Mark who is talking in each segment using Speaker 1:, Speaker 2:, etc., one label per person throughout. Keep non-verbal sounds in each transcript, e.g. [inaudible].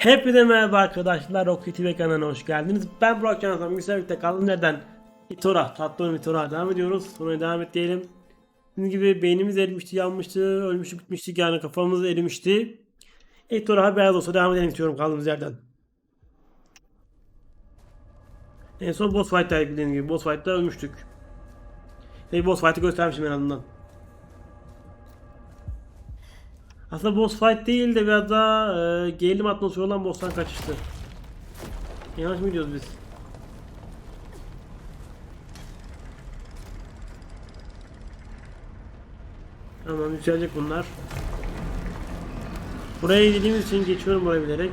Speaker 1: Hepinize merhaba arkadaşlar. Rocket TV kanalına hoş geldiniz. Ben Burak Canatan. Güzel birlikte kalın. Neden? Itora. Tatlı Itora. Devam ediyoruz. Sonra devam et diyelim. Dediğim gibi beynimiz erimişti, yanmıştı, ölmüştük, bitmiştik yani kafamız erimişti. Itora beyaz olsa devam edelim istiyorum kaldığımız yerden. En son boss fight'ta bildiğim gibi. Boss fight'ta ölmüştük. Ve boss fight'ı göstermişim en azından. Aslında boss fight değil de biraz daha e, gerilim atmosferi olan boss'tan kaçıştı. Yanlış mı gidiyoruz biz? Tamam yükselecek bunlar. Buraya dediğimiz için geçiyorum buraya bilerek.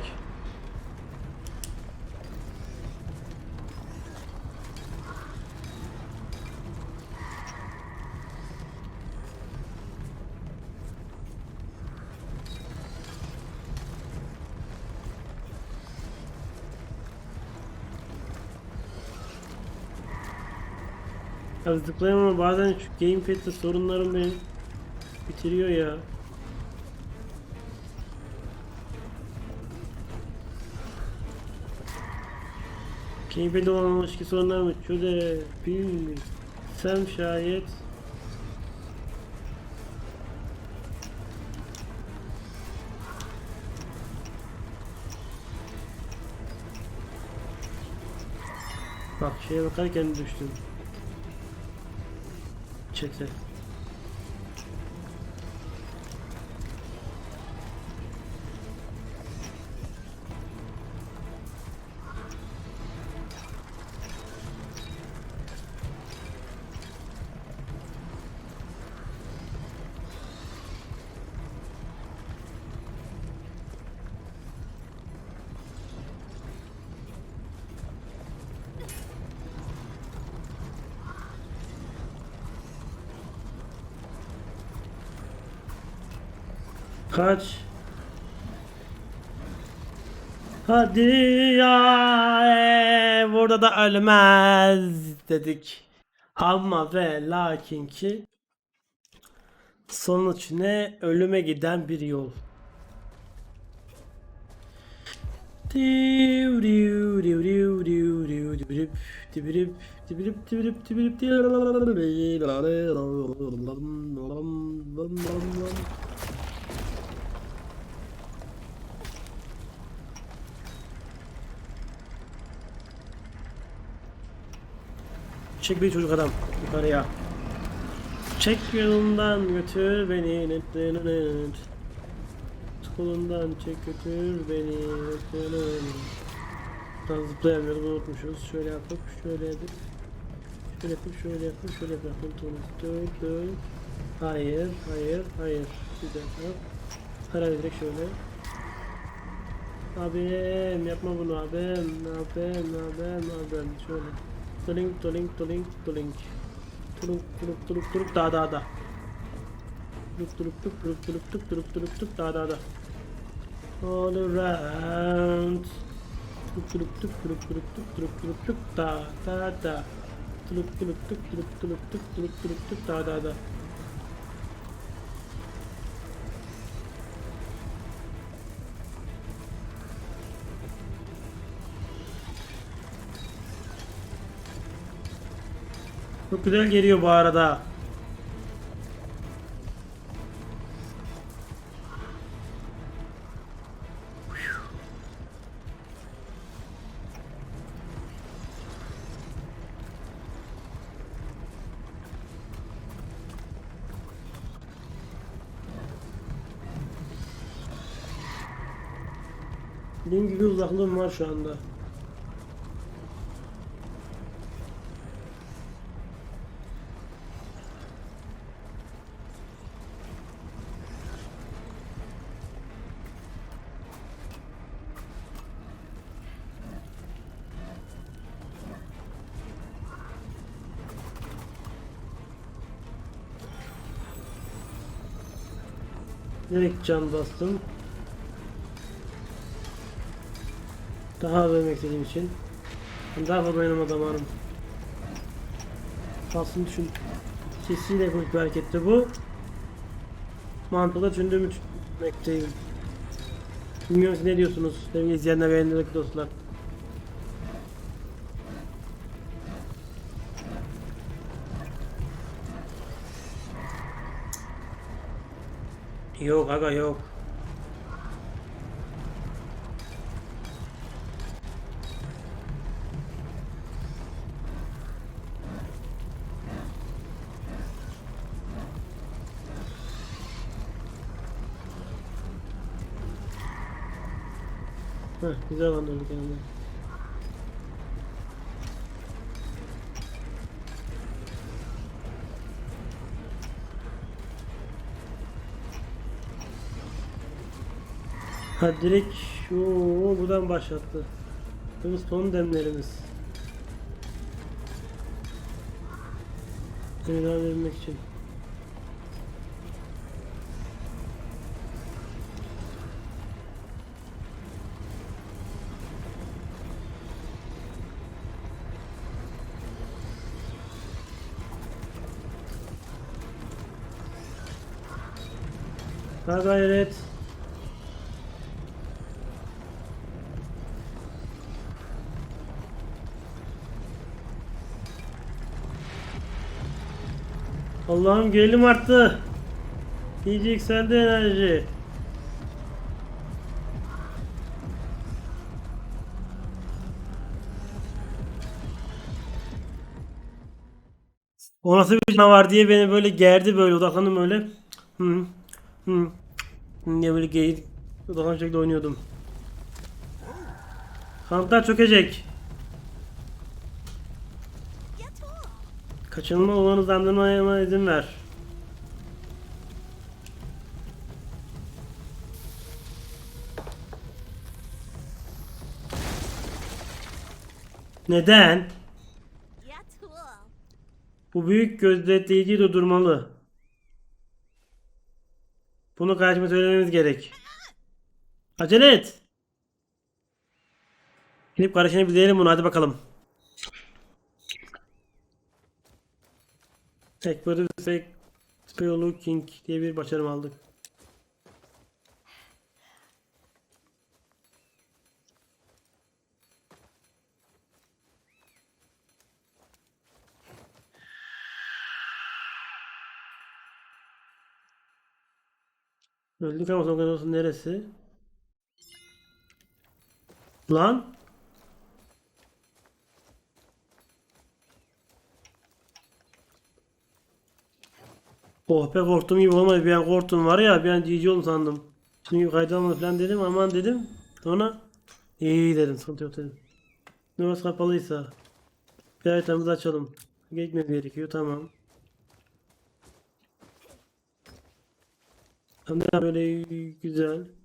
Speaker 1: Ya zıplayamam ama bazen şu gamepad'de sorunlarım beni bitiriyor ya. Gamepad'de olan ilişki sorunlarımı çözebilsem şayet Bak şeye bakarken düştüm. Çete. Kaç. Hadi ya e, burada da ölmez dedik. Ama ve lakin ki sonuç ne? Ölüme giden bir yol. Çek bir çocuk adam yukarıya. Çek yolundan götür beni. Nıt nıt. Kolundan çek götür beni. Nıt. Daha zıplayamıyoruz unutmuşuz. Şöyle yapıp şöyle yapıp. Şöyle yapıp şöyle yapıp şöyle yapıp. Dur dur. Hayır hayır hayır. Bir dakika. Karar direkt şöyle. Abim yapma bunu abim. Abim abim abim. Şöyle. Tulink tulink tulink tulink. Tuluk tuluk tuluk tuluk daha daha da. Tuluk tuluk tuk tuluk tuluk tuk tuluk tuluk tuk daha daha da. All around. Tuluk tuluk tuk tuluk tuluk tuk tuluk tuluk tuk da da da. Tuluk tuluk tuk tuluk tuluk tuk tuluk tuluk tuk da da da. Çok güzel geliyor bu arada. Benim gibi uzaklığım var şu anda. Direkt can bastım. Daha vermek istediğim için. Ben daha fazla oynama damarım. Aslında düşün. Sesiyle komik bir hareketti bu. Mantıklı düşündüğümü düşünmekteyim. Bilmiyorum siz ne diyorsunuz sevgili izleyenler ve dostlar. Yok. Heh, güzel kandırdık yani. Ha direkt şu buradan başlattı. Bu son demlerimiz. Tekrar vermek için. Ha gayret. Allah'ım gerilim arttı. İyice yükseldi enerji. O nasıl bir canavar diye beni böyle gerdi böyle odaklandım öyle. Hı. Hı. Diye böyle geyik odaklanmış şekilde oynuyordum. Kanıtlar çökecek. Kaçınılma olanı zandırmaya izin ver. Neden? Bu büyük gözetleyici durdurmalı. Bunu karşıma söylememiz gerek. Acele et. Gidip kardeşine bilelim bunu hadi bakalım. Ekberi Fake Spello King diye bir başarım aldık. Öldük ama kadar neresi? Lan? Oh be korktum gibi olmadı. Bir an korktum var ya bir an GG sandım. Şimdi kaydalma falan dedim aman dedim. Sonra iyi dedim sıkıntı yok dedim. Numarası kapalıysa. Bir haritamızı açalım. Geçmemiz gerekiyor tamam. De böyle güzel.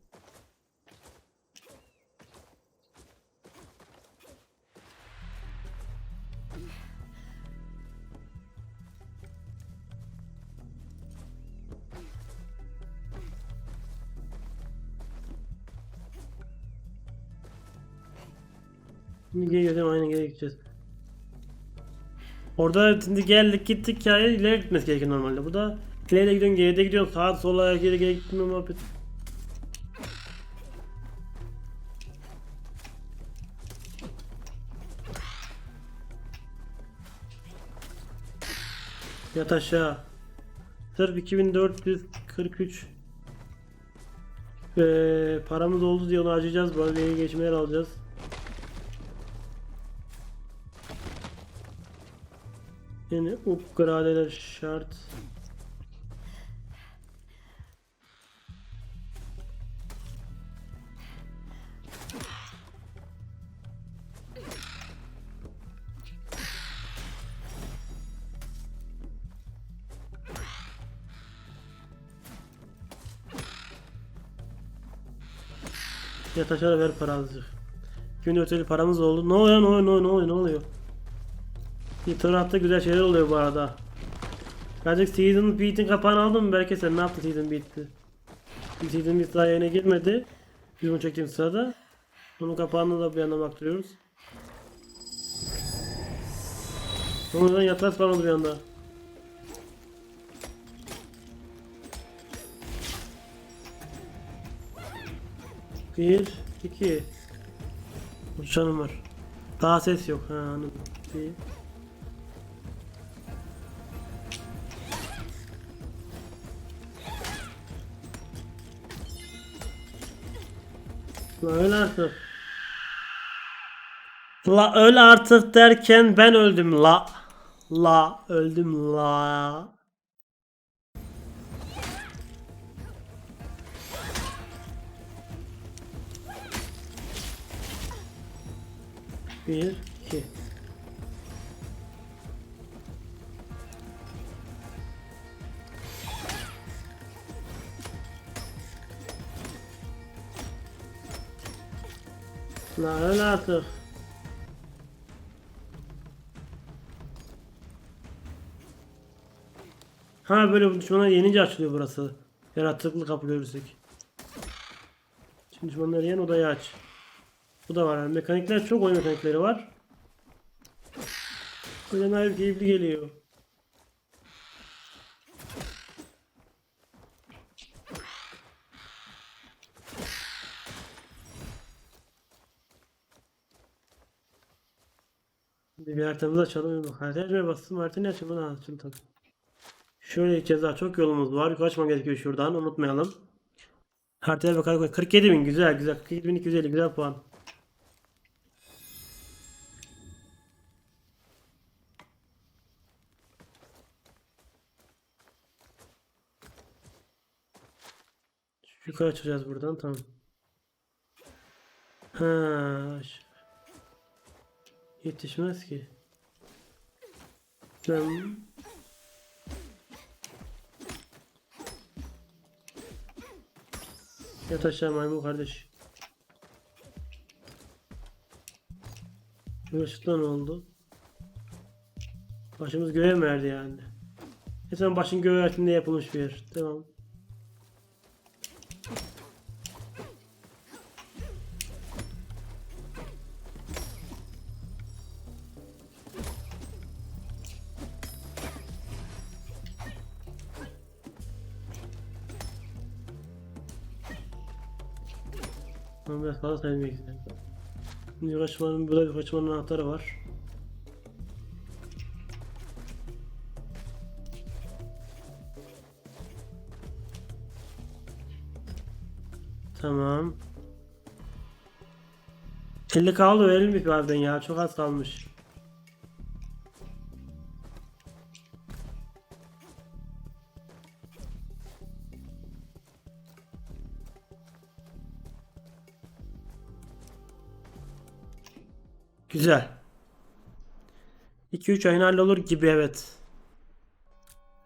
Speaker 1: Şimdi geri gidelim aynı geri gideceğiz. Orada şimdi geldik gittik hikaye ileri gitmesi gerekiyor normalde. Bu da ileri gidiyorsun geride gidiyorsun sağa sola geri geri gitme muhabbet. Yat aşağı. Sırf 2443 ee, paramız oldu diye onu harcayacağız. Böyle geçmeler alacağız. Yani upgradeler şart. Yat aşağı ver para azıcık. Gün öteli paramız oldu. Ne oluyor ne oluyor ne oluyor ne oluyor tarafta güzel şeyler oluyor bu arada. Birazcık Season Beat'in kapağını aldın mı? Belki sen ne yaptın Season Beat'ti? Season Beat daha yayına girmedi. Biz bunu çektiğim sırada. Bunun kapağını da bir yandan baktırıyoruz. Sonradan yatmaz falan oldu bir anda. Bir, iki. Uçanım var. Daha ses yok. Ha anladım. Bir. La öyle artık. La öyle artık derken ben öldüm la. La öldüm la. Bir, iki. La öyle artık. Ha böyle bu düşmanlar yenince açılıyor burası. Yaratıklı kapı görürsek. Şimdi düşmanları yen odayı aç. Bu da var yani mekanikler çok oyun mekanikleri var. O yüzden keyifli geliyor. Bir, bir haritamızı açalım. Haritayı açmaya bastım. Haritayı açalım. Ha, açıldı tabii. Şöyle gideceğiz daha çok yolumuz var. Yukarı açma gerekiyor şuradan. Unutmayalım. Haritaya bakalım. 47 bin güzel güzel. 47 bin 250 güzel puan. Yukarı çıkacağız buradan tamam. Ha. Yetişmez ki. Ben Yat aşağı maymun kardeş. Işıkta ne oldu? Başımız göğe mi verdi yani? Mesela başın göğe altında yapılmış bir yer. Tamam. Fazla sayılmıyor güzel. Şimdi kaçmanın, burada bir kaçmanın anahtarı var. Tamam. 50 kaldı verelim bir harbiden ya çok az kalmış. Güzel. 2-3 ayın hallolur gibi evet.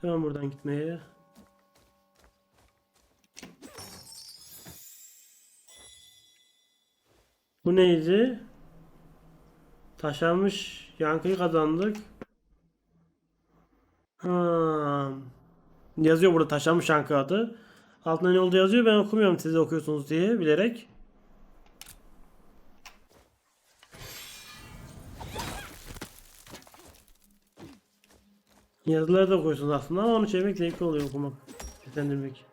Speaker 1: Hemen buradan gitmeye. Bu neydi? Taşanmış yankıyı kazandık. Ha. Yazıyor burada taşanmış yankı adı. Altında ne olduğu yazıyor ben okumuyorum siz okuyorsunuz diye bilerek. Yazıları da koysunuz aslında ama onu çevirmek zevkli oluyor okumak. Seslendirmek.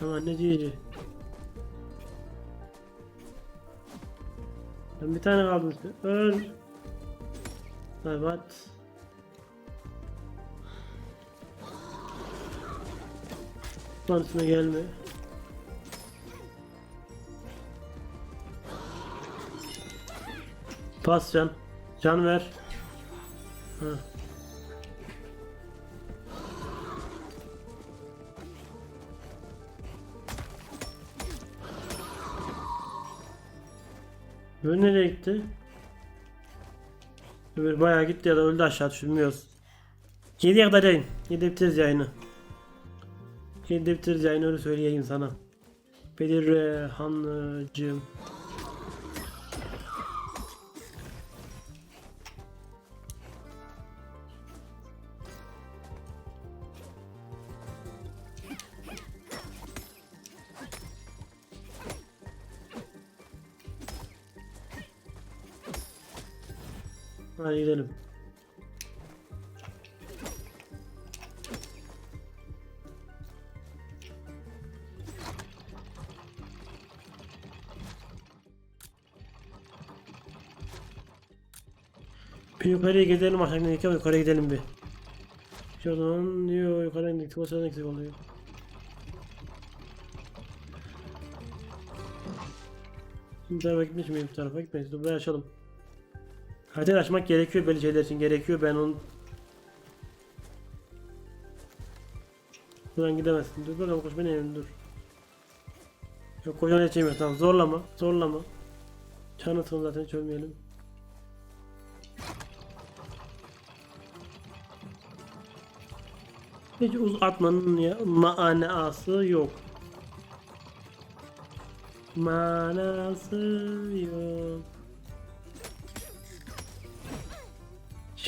Speaker 1: Tamam ne diyeceğim? Ben bir tane kaldım. Öl. Lan üstüne gelme. Pas can. Can ver. Ha. Böyle nereye gitti? Öbür bayağı gitti ya da öldü aşağı düşünmüyoruz. 7'ye kadar yayın. 7'de bitiririz yayını. 7'de bitiririz yayını öyle söyleyeyim sana. Bedir Hanlıcığım. Hadi gidelim. Bir yukarıya gidelim aşağıya gidelim ama gidelim bir. Şuradan diyor yukarıya gittik o sırada eksik oluyor. Şimdi tarafa gitmiş miyim? Bu tarafa gitmeyiz. Dur açalım. Haritayı açmak gerekiyor böyle şeyler için gerekiyor. Ben onu... Buradan gidemezsin. Dur bakalım koş beni evim dur. Yok koşan geçemiyor. Tamam zorlama. Zorlama. Çanı atın zaten hiç ölmeyelim. Hiç uzatmanın ya manası yok. Manası yok.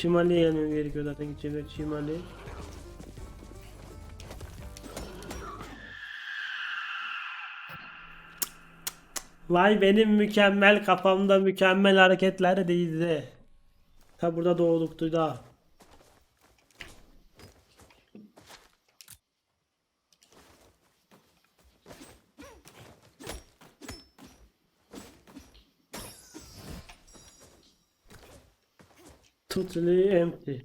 Speaker 1: Şimaliye gelmem gerekiyor zaten gideceğim yer Şimali. Vay benim mükemmel kafamda mükemmel hareketler değildi. Ta burada doğduktu da. Totally empty.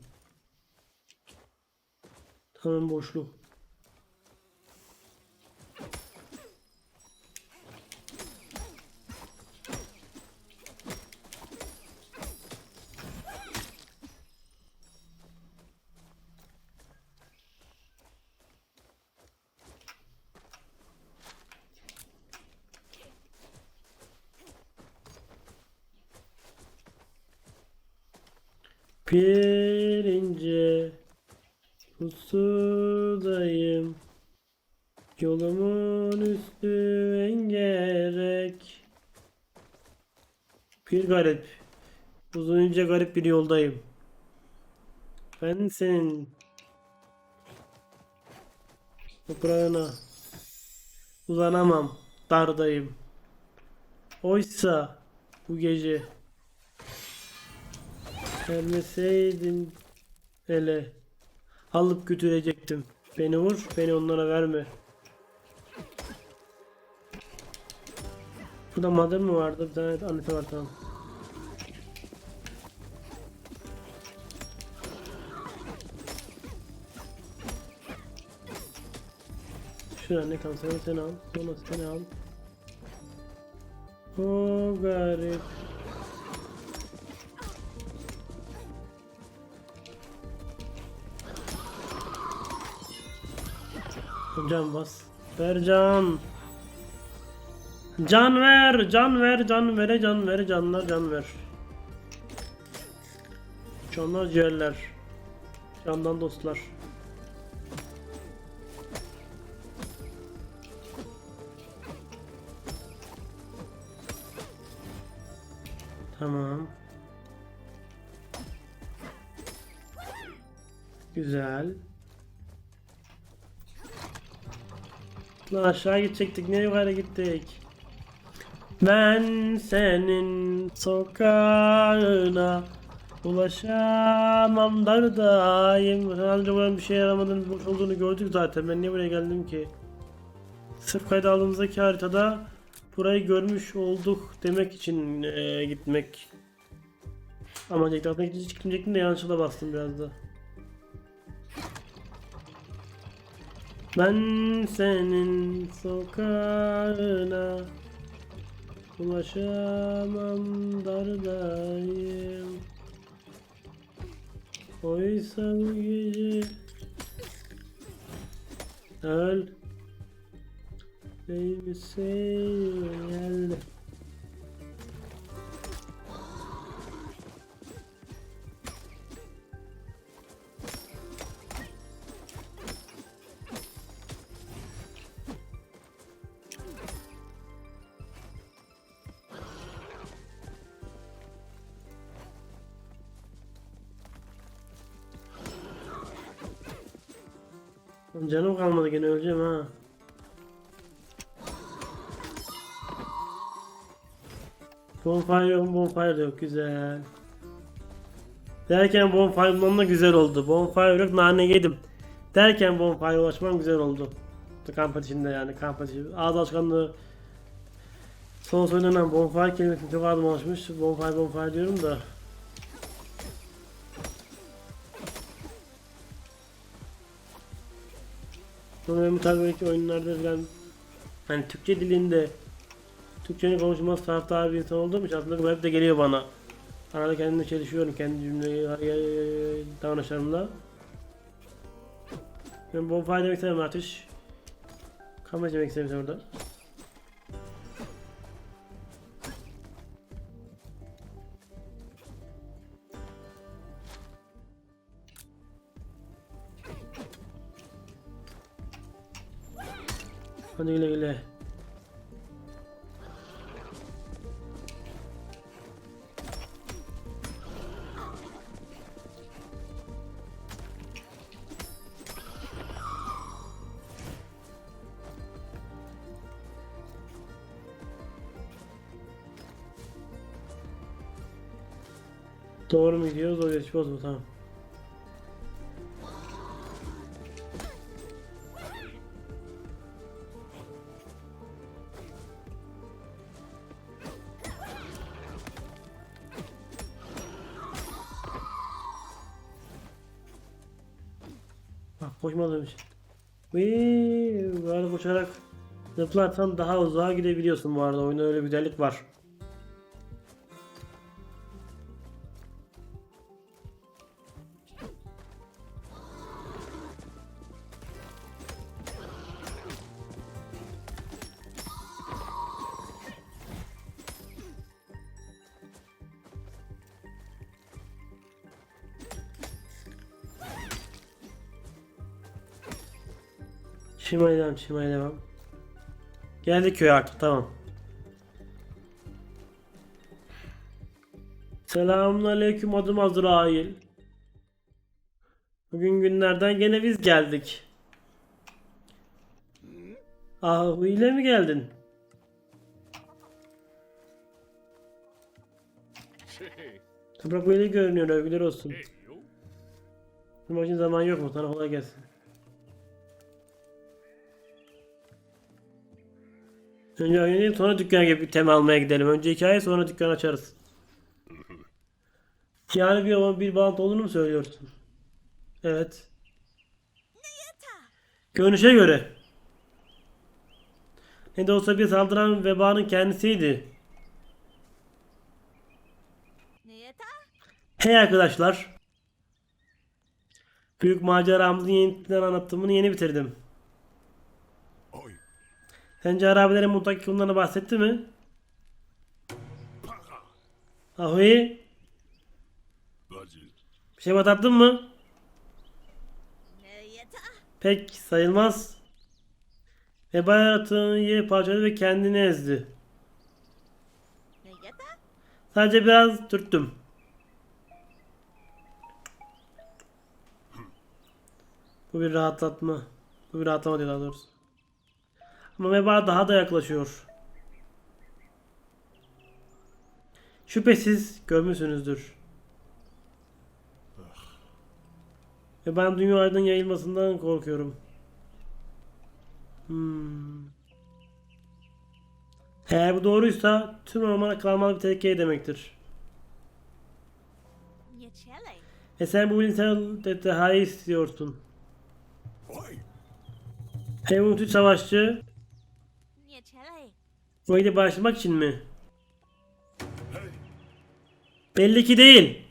Speaker 1: Tamamen boşluk. Pirince pusudayım Yolumun üstü engerek. Bir garip Uzunca garip bir yoldayım. Ben senin Toprağına Uzanamam Dardayım. Oysa Bu gece Vermeseydin hele alıp götürecektim. Beni vur, beni onlara verme. Burada mother mı vardı? Bir tane annesi var tamam. Şu anne kanseri sen al. Sonra seni al. O garip. Can bas. Ver can. Can ver, can ver, can vere, can ver, canlar, can ver. Canlar ciğerler. Candan dostlar. Tamam. Güzel. Lan aşağı gidecektik. Niye yukarı gittik? Ben senin sokağına ulaşamam dardayım. Herhalde buranın bir şey yaramadığını boş olduğunu gördük zaten. Ben niye buraya geldim ki? Sırf kayda aldığımızdaki haritada burayı görmüş olduk demek için eee, gitmek. Ama tekrar çıkmayacaktım da yanlışlıkla bastım biraz da. Ben senin sokağına ulaşamam dardayım. Oysa bu gece öl Baby say geldi. Canım kalmadı gene öleceğim ha. Bonfire yok, bonfire yok. Güzel. Derken bonfire bulmam da güzel oldu. Bonfire yok nane yedim. Derken bonfire ulaşmam güzel oldu. Kamp ateşinde yani kamp ateşi. Ağız alışkanlığı son söylenen bonfire kelimesini çok adım alışmış. Bonfire bonfire diyorum da. Tarz böyle oyunlarda falan hani Türkçe dilinde Türkçenin konuşması taraftarı bir insan olduğum için aslında hep de geliyor bana. Arada kendimle çelişiyorum kendi cümleyi davranışlarımla. Ben bonfire demek istemem ateş. Kamera demek istemiyorum orada. Hadi güle güle. Doğru mu gidiyoruz? O geçmiş olsun tamam. Vii, bu arada koşarak zıplarsan daha uzağa gidebiliyorsun bu arada. Oyunda öyle bir güzellik var. Şimaya devam, şimaya devam. Geldik köye artık, tamam. Selamünaleyküm adım Azrail. Bugün günlerden gene biz geldik. Ah ile mi geldin? Toprak böyle görünüyor övgüler olsun. Benim için zaman yok mu? Sana kolay gelsin. Önce oynayayım sonra dükkan gibi bir tema almaya gidelim. Önce hikaye sonra dükkan açarız. [laughs] Yani bir, bir bağlantı olduğunu mu söylüyorsun? Evet. Görünüşe göre. Ne de olsa bir saldıran vebanın kendisiydi. Hey arkadaşlar. Büyük maceramızın yeniden anlatımını yeni bitirdim. Sence harabilerin mutlak konularına bahsetti mi? Ahoy, bir şey batattın mı? Pek sayılmaz. Veba yaratığını yeri parçaladı ve kendini ezdi. Sadece biraz dürttüm. Bu bir rahatlatma. Bu bir rahatlama diyor daha doğrusu. Ama veba daha da yaklaşıyor. Şüphesiz görmüşsünüzdür. Ve ben dünyaların yayılmasından korkuyorum. Hmm. Eğer bu doğruysa tüm ormana kalmalı bir tehlike demektir. E sen bu bilimsel detayı istiyorsun. Hey Umut Savaşçı, İle başlamak için mi?
Speaker 2: Hey.
Speaker 1: Belli ki değil.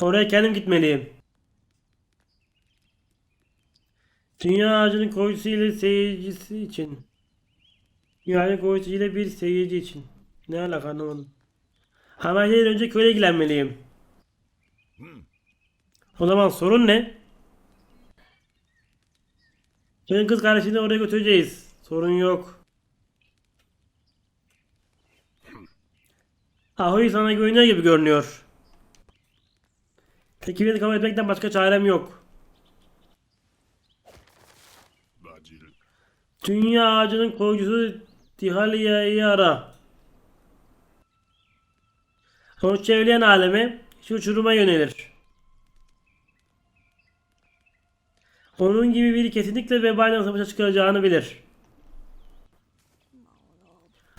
Speaker 1: Oraya kendim gitmeliyim. Dünya ağacının koyucusu ile seyircisi için. Dünyanın koyucusu ile bir seyirci için. Ne alaka anlamadım. Hemen şeyden önce köyle ilgilenmeliyim. O zaman sorun ne? Senin kız kardeşini oraya götüreceğiz. Sorun yok. Ahoy sana güveniyor gibi görünüyor. Peki beni kabul etmekten başka çarem yok. Dünya ağacının koyucusu Dihalia'yı ara. Sonuç çevreyen alemi şu uçuruma yönelir. Onun gibi biri kesinlikle vebalden savaşa çıkaracağını bilir.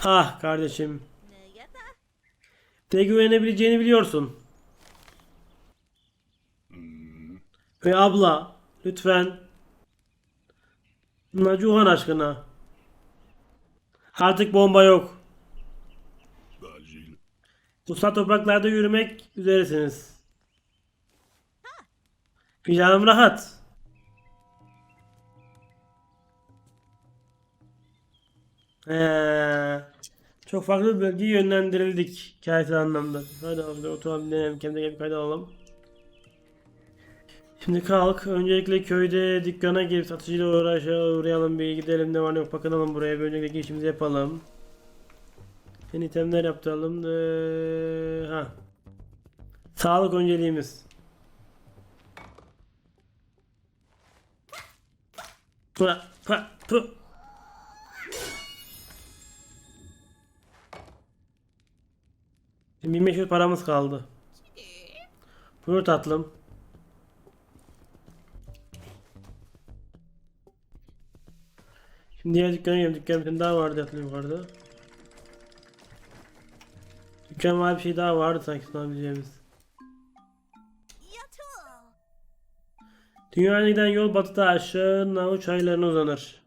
Speaker 1: Ah kardeşim. De güvenebileceğini biliyorsun. Ve abla lütfen Nacuhan aşkına. Artık bomba yok. Kutsal topraklarda yürümek üzeresiniz. Vicdanım rahat. Ee, çok farklı bir bölgeye yönlendirildik hikayesi anlamda. Hadi abi oturalım dinleyelim kendine gelip kayda alalım. Şimdi kalk. Öncelikle köyde dükkana girip satıcıyla uğraşa uğrayalım bir gidelim ne var ne yok bakınalım buraya bir önceki işimizi yapalım. Yeni itemler yaptıralım. Ee, ha. Sağlık önceliğimiz. Pa, pa, pu. 1500 paramız kaldı. Buyur tatlım. Şimdi diğer dükkana gidelim. Dükkan bir daha vardı hatırlıyorum yukarıda. Dükkan var bir şey daha vardı sanki sunabileceğimiz. Dünyaya giden yol batıda aşağı Navu çaylarına uzanır.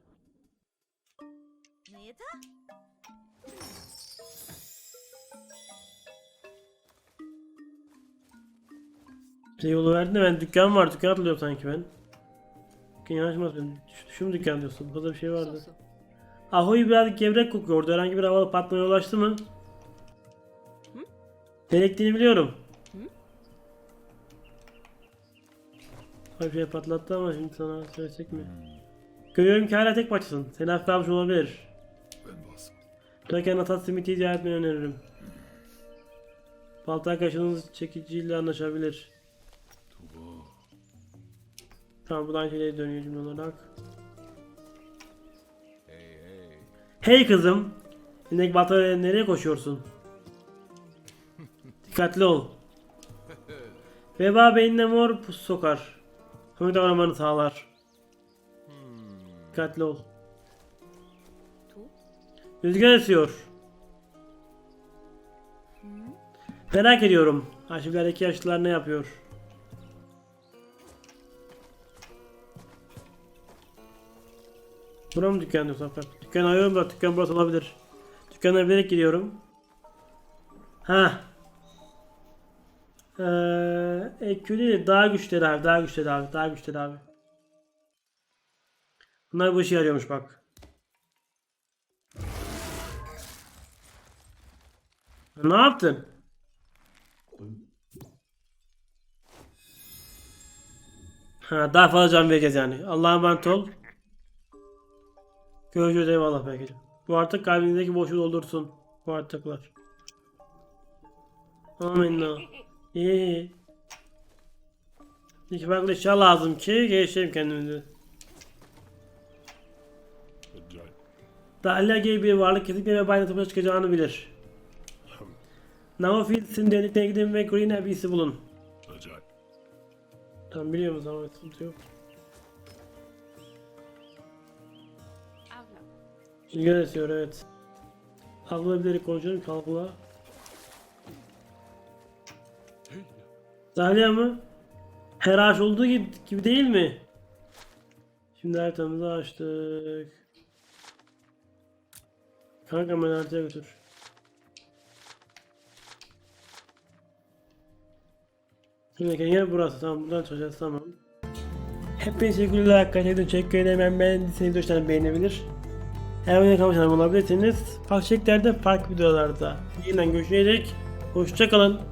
Speaker 1: Bize yolu verdin de ben dükkan var dükkan hatırlıyorum sanki ben. Dükkan yanaşmaz benim. Şu, şu mu dükkan diyorsun? Burada bir şey vardı. Ahoy biraz gevrek kokuyordu. Herhangi bir havalı patlamaya ulaştı mı? Gerektiğini biliyorum. Bir şey patlattı ama şimdi sana söylesek mi? Görüyorum ki hala tek başısın. Seni hafife almış olabilir.
Speaker 2: Ben was.
Speaker 1: Döken Atat Smith'i ziyaret etmeni öneririm. Balta kaşınız çekiciyle anlaşabilir. Tamam buradan şeyleri dönüyor cümle olarak. Hey kızım. İnek bataryaya nereye koşuyorsun? [laughs] Dikkatli ol. Veba beynine mor pus sokar. Komik davranmanı sağlar. Dikkatli ol.
Speaker 3: 图
Speaker 1: ，Rüzgar esiyor. Merak ediyorum. Arşivlerdeki yaşlılar ne yapıyor? Bura mı dükkan yoksa? Bak, Dükkan arıyorum da dükkan burası olabilir. Dükkana bilerek gidiyorum. Ha. Ee, EQ değil de daha güçlü abi, daha güçlü abi, daha güçlü abi. Bunlar bu işe yarıyormuş bak. Ne yaptın? Ha, daha fazla can vereceğiz yani. Allah'a emanet ol. Görüşürüz eyvallah belki. Bu artık kalbinizdeki boşluğu doldursun. Bu artıklar. Amin. İyi. İki farklı eşya lazım ki geliştirelim kendimizi. Dahlia gibi bir varlık kesinlikle ve topa çıkacağını bilir. Navafils'in derinliklerine gidin ve Green Abyss'i bulun. Tamam biliyoruz ama sıkıntı yok. Rüzgar esiyor evet. Halkla bilerek konuşuyorum ki halkla. Dahlia mı? Her ağaç olduğu gibi, değil mi? Şimdi haritamızı açtık. Kanka beni haritaya götür. Şimdi gel burası tamam buradan çıkacağız tamam. Hepinize teşekkürler arkadaşlar. Teşekkür ederim. Ben beğendiyseniz lütfen beğenebilir. Eğer beni kanalıma olabilirseniz farklı şekillerde farklı videolarda yeniden görüşecek. Hoşçakalın.